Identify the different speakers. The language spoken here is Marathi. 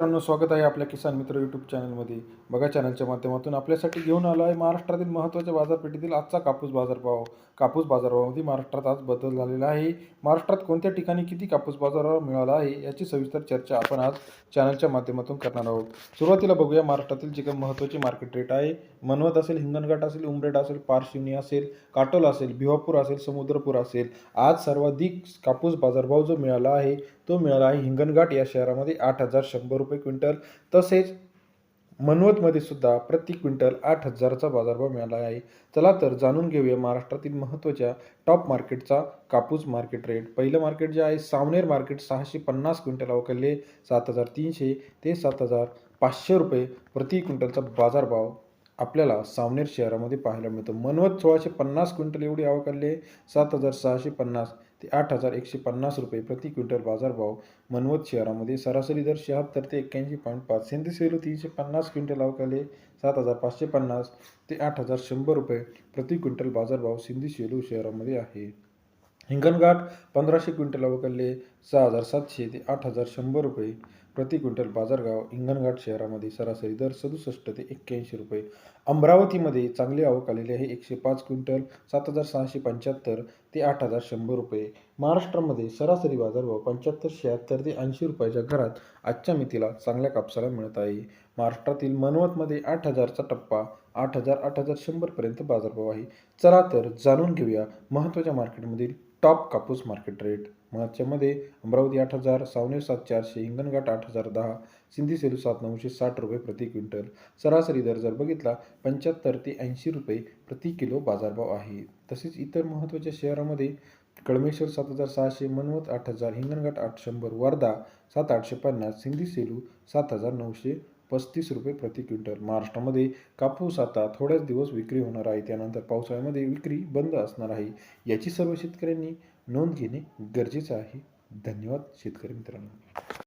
Speaker 1: मित्रांनो स्वागत आहे आपल्या किसान मित्र यूट्यूब चॅनलमध्ये बघा चॅनलच्या माध्यमातून आपल्यासाठी घेऊन आलो आहे महाराष्ट्रातील महत्त्वाच्या बाजारपेठेतील आजचा कापूस बाजारभाव. कापूस बाजारभावामध्ये महाराष्ट्रात आज बदल झालेला आहे. महाराष्ट्रात कोणत्या ठिकाणी किती कापूस बाजारभाव मिळाला आहे याची सविस्तर चर्चा आपण आज चॅनलच्या माध्यमातून करणार आहोत. सुरुवातीला बघूया महाराष्ट्रातील जे काही महत्त्वाचे मार्केट रेट आहे. मनवत असेल हिंगणघाट असेल उमरेड असेल पारशिवनी असेल काटोल असेल भिवापूर असेल समुद्रपूर असेल आज सर्वाधिक कापूस बाजारभाव जो मिळाला आहे तो मिळाला आहे हिंगणघाट या शहरामध्ये आठ हजार शंभर रुपये क्विंटल. तसेच मनवतमध्ये सुद्धा प्रति क्विंटल आठ हजाराचा बाजारभाव मिळाला आहे. चला तर जाणून घेऊया महाराष्ट्रातील महत्त्वाच्या टॉप मार्केटचा कापूस मार्केट रेट पहिलं मार्केट जे आहे सावनेर मार्केट सहाशे पन्नास क्विंटल अवकलले सात हजार तीनशे ते सात हजार पाचशे रुपये प्रति क्विंटलचा बाजारभाव आपल्याला सावनेर शहरामध्ये पाहायला मिळतो. मनवत सोळाशे पन्नास क्विंटल एवढी आवकले सात हजार सहाशे पन्नास ते आठ हजार एकशे पन्नास रुपये प्रति क्विंटल बाजारभाव मनवत शहरामध्ये. सरासरी दर शहात्तर ते एक्क्याऐंशी पॉईंट पाच सेंद्रिय सेलू तीनशे पन्नास क्विंटल अवकाले सात हजार पाचशे पन्नास ते आठ हजार शंभर रुपये प्रति क्विंटल बाजारभाव सिंधी सेलू शहरामध्ये आहे. हिंगणघाट पंधराशे क्विंटल अवकाले सहा हजार सातशे ते आठ हजार शंभर रुपये प्रति क्विंटल बाजारगाव हिंगणघाट शहरामध्ये सरासरी दर सदुसष्ट ते एक्क्याऐंशी रुपये. अमरावतीमध्ये चांगली आवक आलेली आहे एकशे पाच क्विंटल सात हजार सहाशे पंच्याहत्तर ते आठ हजार शंभर रुपये. महाराष्ट्रामध्ये सरासरी बाजारभाव पंच्याहत्तर शहात्तर ते ऐंशी रुपयाच्या घरात आजच्या मितीला चांगल्या कापसाला मिळत आहे. महाराष्ट्रातील मनवतमध्ये आठ हजारचा टप्पा आठ हजार आठ हजार शंभरपर्यंत बाजारभाव आहे. चला तर जाणून घेऊया महत्त्वाच्या मार्केटमधील टॉप कापूस मार्केट रेट. मार्चमध्ये अमरावती आठ हजार सावनेर सात चारशे हिंगणघाट आठ हजार दहा सिंधी सेलू सात नऊशे साठ रुपये प्रति क्विंटल. सरासरी दर जर बघितला पंच्याहत्तर ते ऐंशी रुपये प्रति किलो बाजारभाव आहे. तसेच इतर महत्त्वाच्या शहरामध्ये कळमेश्वर सात हजार सहाशे मनवत आठ हजार हिंगणघाट आठ शंभर वर्धा सात आठशे पन्नास सिंधी सेलू सात हजार नऊशे पस्तीस रुपये प्रति क्विंटल. महाराष्ट्रामध्ये कापूस आता थोड्याच दिवस विक्री होणार आहे. त्यानंतर पावसाळ्यामध्ये विक्री बंद असणार आहे. याची सर्व शेतकऱ्यांनी नोंद घेणे गरजेचं आहे. धन्यवाद शेतकरी मित्रांनो.